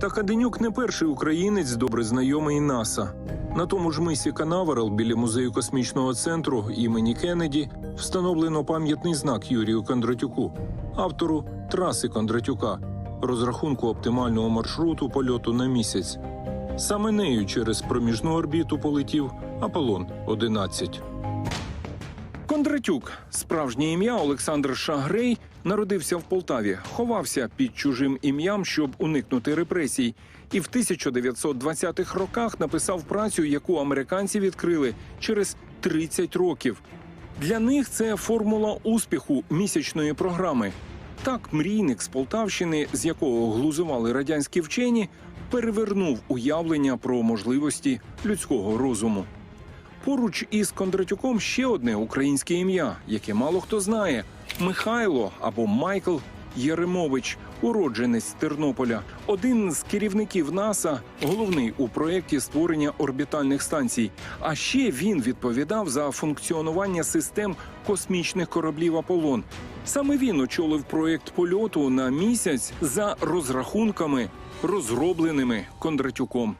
Та Каденюк не перший українець, добре знайомий НАСА. На тому ж мисі Канаверал біля музею космічного центру імені Кеннеді встановлено пам'ятний знак Юрію Кондратюку, автору траси Кондратюка, розрахунку оптимального маршруту польоту на місяць. Саме нею через проміжну орбіту полетів Аполлон 11 Кондратюк, справжнє ім'я Олександр Шагрей, народився в Полтаві, ховався під чужим ім'ям, щоб уникнути репресій, і в 1920-х роках написав працю, яку американці відкрили через 30 років. Для них це формула успіху місячної програми. Так, мрійник з Полтавщини, з якого глузували радянські вчені, перевернув уявлення про можливості людського розуму. Поруч із Кондратюком ще одне українське ім'я, яке мало хто знає: Михайло або Майкл Єремович, уродженець Тернополя, один з керівників НАСА, головний у проєкті створення орбітальних станцій. А ще він відповідав за функціонування систем космічних кораблів Аполлон. Саме він очолив проєкт польоту на місяць за розрахунками, розробленими Кондратюком.